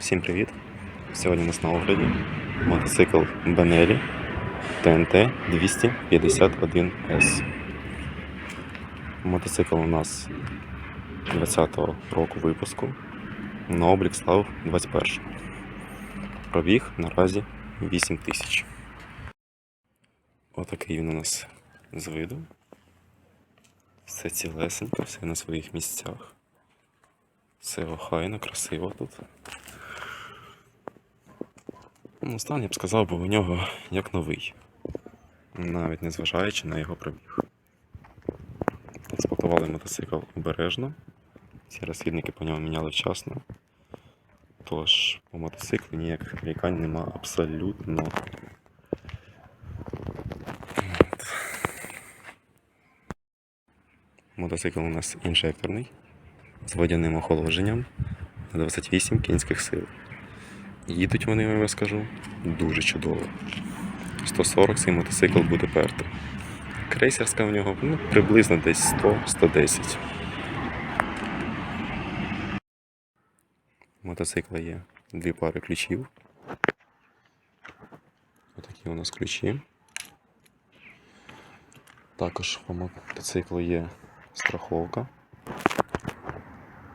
Всім привіт! Сьогодні у нас на огляді мотоцикл Benelli TNT 251S. Мотоцикл у нас 20-го року випуску. На облік став 21. Пробіг наразі 8 тисяч. Отакий він у нас з виду. Все цілесенько, все на своїх місцях. Все охайно, красиво тут. Ну, стан я б сказав, бо у нього як новий. Навіть не зважаючи на його пробіг. Експлуатували мотоцикл обережно. Всі розхідники по ньому міняли вчасно. Тож по мотоциклу ніяких нарікань нема абсолютно. Мотоцикл у нас інжекторний з водяним охолодженням на 28 кінських сил. Їдуть вони, я вам скажу, дуже чудово. 140 цей мотоцикл буде перти. Крейсерська в нього ну, приблизно десь 100-110. У мотоцикла є дві пари ключів. Отакі у нас ключі. Також по мотоциклу є страховка.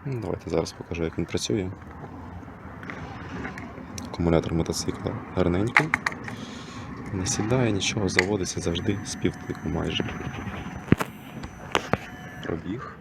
Ну, Давайте зараз покажу, як він працює. Акумулятор мотоцикла гарненько. Не сідає, нічого, заводиться завжди з півтику майже. Пробіг.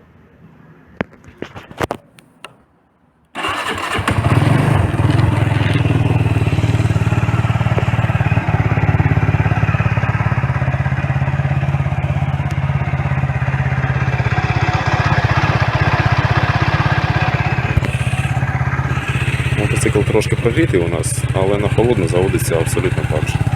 Мотоцикл трошки прогрітий у нас, але на холодно заводиться абсолютно так же.